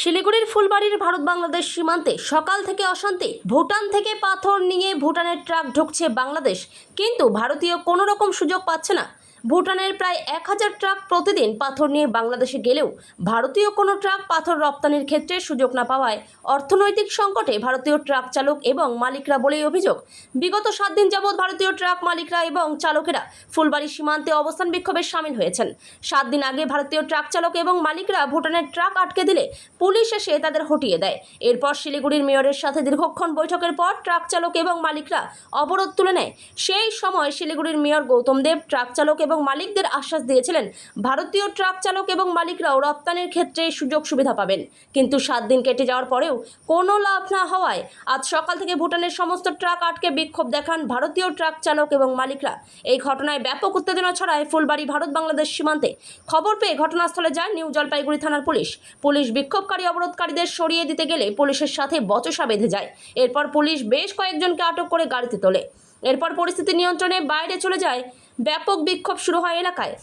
শিলিগুড়ির ফুলবাড়ির ভারত বাংলাদেশ সীমান্তে সকাল থেকে অশান্তি, ভুটান থেকে পাথর নিয়ে ভুটানের ট্রাক ঢুকছে বাংলাদেশ। কিন্তু ভারতীয় কোনো রকম সুযোগ পাচ্ছে না। ভুটানের প্রায় এক হাজার ট্রাক প্রতিদিন পাথর নিয়ে বাংলাদেশে গেলেও ভারতীয় কোনো ট্রাক পাথর রপ্তানির ক্ষেত্রে সুযোগ না পাওয়ায় অর্থনৈতিক সংকটে ভারতীয় ট্রাক চালক এবং মালিকরা বলেই অভিযোগ, বিগত সাত দিন যাবৎ ভারতীয় ট্রাক মালিকরা এবং চালকেরা ফুলবাড়ি সীমান্তে অবস্থান বিক্ষোভে সামিল হয়েছেন। সাত দিন আগে ভারতীয় ট্রাক চালক এবং মালিকরা ভুটানের ট্রাক আটকে দিলে পুলিশ এসে তাদের হটিয়ে দেয়। এরপর শিলিগুড়ির মেয়রের সাথে দীর্ঘক্ষণ বৈঠকের পর ট্রাক চালক এবং মালিকরা অবরোধ তুলে নেয়। সেই সময় শিলিগুড়ির মেয়র গৌতম দেব, ট্রাক চালক এবং মালিকদের আশ্বাস দিয়েছিলেন, ভারতীয় ট্রাক চালক এবং মালিকরাও রপ্তানির ক্ষেত্রে সুযোগ সুবিধা পাবেন। কিন্তু সাত দিন কেটে যাওয়ার পরেও কোনো লাভ না হওয়ায় আজ সকাল থেকে ভুটানের সমস্ত ট্রাক আটকে বিক্ষোভ দেখান ভারতীয় ট্রাক চালক এবং মালিকরা। এই ঘটনায় ব্যাপক উত্তেজনা ছড়ায় ফুলবাড়ি ভারত বাংলাদেশ সীমান্তে। খবর পেয়ে ঘটনাস্থলে যায় নিউ জলপাইগুড়ি থানার পুলিশ। পুলিশ বিক্ষোভকারী অবরোধকারীদের সরিয়ে দিতে গেলে পুলিশের সাথে বচসা বেঁধে যায়। এরপর পুলিশ বেশ কয়েকজনকে আটক করে গাড়িতে তোলে। এরপর পরিস্থিতি নিয়ন্ত্রণে বাইরে চলে যায় ব্যাপক বিক্ষোভ শুরু হয় এলাকায়।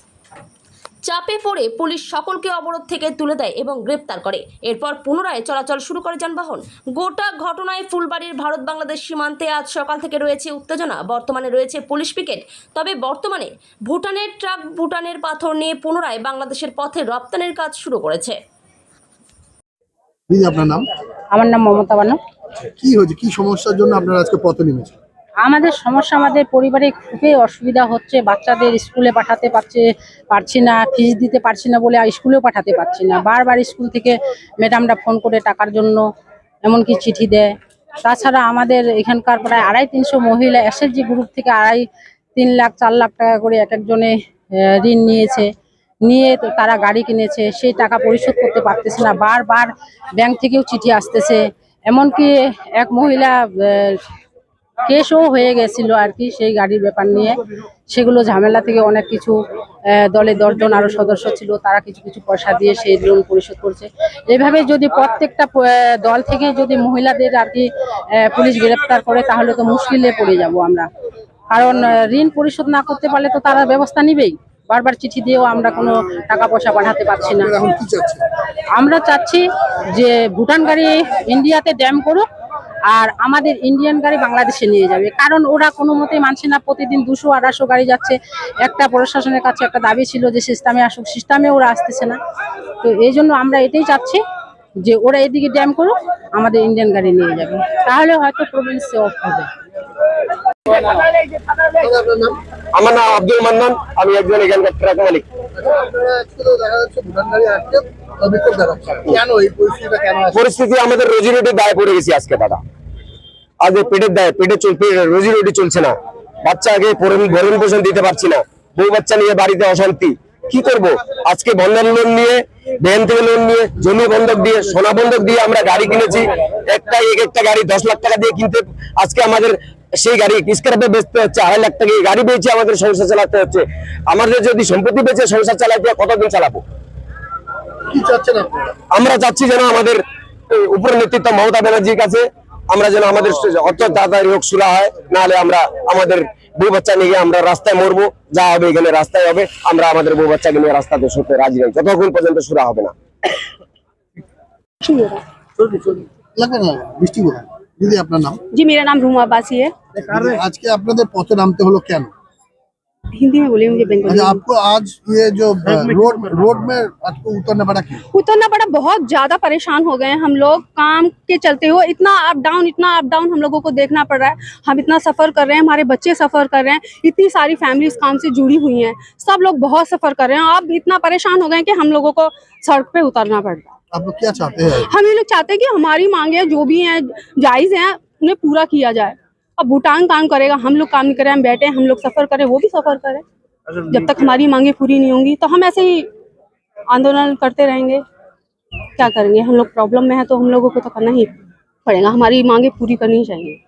চাপে পড়ে পুলিশ সকলকে অবরোধ থেকে তুলে দেয় এবং গ্রেপ্তার করে। এরপর পুনরায় চলাচল শুরু করে যানবাহন। গোটা ঘটনায় ফুলবাড়ির ভারত বাংলাদেশ সীমান্তে আজ সকাল থেকে রয়েছে উত্তেজনা। বর্তমানে রয়েছে পুলিশ পিকেট। তবে বর্তমানে ভুটানের ট্রাক ভুটানের পাথর নিয়ে পুনরায় বাংলাদেশের পথে রপ্তানির কাজ শুরু করেছে। আপনার নাম? আমার নাম মমতা বানু। কি হয়েছে? কি সমস্যার জন্য আপনারা আজকে পথে নেমেছেন? আমাদের সমস্যা আমাদের পরিবারে খুবই অসুবিধা হচ্ছে। বাচ্চাদের স্কুলে পাঠাতে পারছে, পারছি না ফিস দিতে পারছি না বলে স্কুলেও পাঠাতে পারছি না। বারবার স্কুল থেকে ম্যাডামরা ফোন করে টাকার জন্য, এমনকি চিঠি দেয়। তাছাড়া আমাদের এখানকার প্রায় আড়াই তিনশো মহিলা এসএসজি গ্রুপ থেকে আড়াই তিন লাখ, চার লাখ টাকা করে এক একজনে ঋণ নিয়েছে। নিয়ে তো তারা গাড়ি কিনেছে, সেই টাকা পরিশোধ করতে পারতেছে না। বারবার ব্যাংক থেকেও চিঠি আসতেছে। এমনকি এক মহিলা কেসও হয়ে গেছিল আর কি সেই গাড়ির ব্যাপার নিয়ে। সেগুলো ঝামেলা থেকে অনেক কিছু দলে দশজন আরও সদস্য ছিল তারা কিছু কিছু পয়সা দিয়ে সেই লোন পরিশোধ করছে। এইভাবে যদি প্রত্যেকটা দল থেকে যদি মহিলাদের আর কি পুলিশ গ্রেপ্তার করে তাহলে তো মুশকিলে পড়ে যাব আমরা। কারণ ঋণ পরিশোধ না করতে পারলে তো তারা ব্যবস্থা নিবেই। বারবার চিঠি দিয়েও আমরা কোনো টাকা পয়সা পাঠাতে পারছি না। আমরা চাচ্ছি যে ভুটান গাড়ি ইন্ডিয়াতে ড্যাম করুক আর আমাদের ইন্ডিয়ান গাড়ি বাংলাদেশে নিয়ে যাবে। কারণ ওরা কোনো মতেই মানছে না প্রতিদিন দুশো আড়াইশো গাড়ি যাচ্ছে। একটা প্রশাসনের কাছে একটা দাবি ছিল যে সিস্টেমে আসুক সিস্টেমে ওরা আসতেছে না। তো এই জন্য আমরা এটাই চাচ্ছি যে ওরা এদিকে ড্যাম করুক আমাদের ইন্ডিয়ান গাড়ি নিয়ে যাবে। তাহলে হয়তো প্রবলেম সলভ হবে। আমার নাম আব্দুল মান্নান আমি একজন এখানকার ট্রাক মালিক। পরিস্থিতি আমাদের রোজি রুটির দায় পড়ে গেছি আজকে, দাদা। আজ পেটের দায়, পেটে রোজি রুটি চলছে না। বাচ্চাকে ভরণ ভরণ পোষণ দিতে পারছি না। বউ বাচ্চা নিয়ে বাড়িতে অশান্তি। কি করব? আজকে বন্ধন লোন নিয়ে, ব্যাংক থেকে লোন নিয়ে, জমি বন্ধক দিয়ে, সোনা বন্ধক দিয়ে আমরা গাড়ি কিনেছি। একটা এক একটা গাড়ি দশ লাখ টাকা দিয়ে কিনতে আজকে আমাদের সেই গাড়ি স্ক্র্যাপে বেচতে হচ্ছে, আড়াই লাখ টাকা। গাড়ি বেচে আমাদের সংসার চালাতে হচ্ছে। আমাদের যদি সম্পত্তি বেচে সংসার চালাতে কতদিন চালাবো? আমরা চাচ্ছি যেন আমাদের উপর নেতৃত্ব মমতা ব্যানার্জির কাছে আমরা যেন আমাদের অত রোগ হোক সুরা হয় নাহলে আমরা আমাদের বউ বাচ্চা নিয়ে আমরা রাস্তায় মরবো যা হবে এখানে রাস্তায় হবে আমরা আমাদের বউ বাচ্চাকে নিয়ে রাস্তাতে সরতে রাজি নাই যতক্ষণ পর্যন্ত সুরা হবে না। আপনার নাম? জি মেরা নাম রুমা বাসি আজকে আপনাদের পথে নামতে হলো কেন? हिंदी में बोलिए मुझे बंगाली अच्छा आपको आज ये जो रोड रोड में आपको उतरना पड़ा क्यों? उतरना पड़ा बहुत ज़्यादा परेशान हो गए हैं हम लोग। काम के चलते हो इतना अप डाउन इतना अप डाउन हम लोगों को देखना पड़ रहा है। हम इतना सफ़र कर रहे हैं हमारे बच्चे सफ़र कर रहे हैं। इतनी सारी फैमिली इस काम से जुड़ी हुई है। सब लोग बहुत सफ़र कर रहे हैं। अब इतना परेशान हो गए की हम लोगों को सड़क पे उतरना पड़ रहा है। आप लोग क्या चाहते हैं? हम ये लोग चाहते हैं कि हमारी मांगे जो भी हैं जायज़ हैं उन्हें पूरा किया जाए। अब भूटान काम करेगा हम लोग काम नहीं करें हम बैठे हैं हम लोग सफ़र करें वो भी सफ़र करें। जब तक हमारी मांगे पूरी नहीं होंगी तो हम ऐसे ही आंदोलन करते रहेंगे। क्या करेंगे? हम लोग प्रॉब्लम में है तो हम लोगों को तो करना ही पड़ेगा। हमारी मांगे पूरी करनी चाहिए।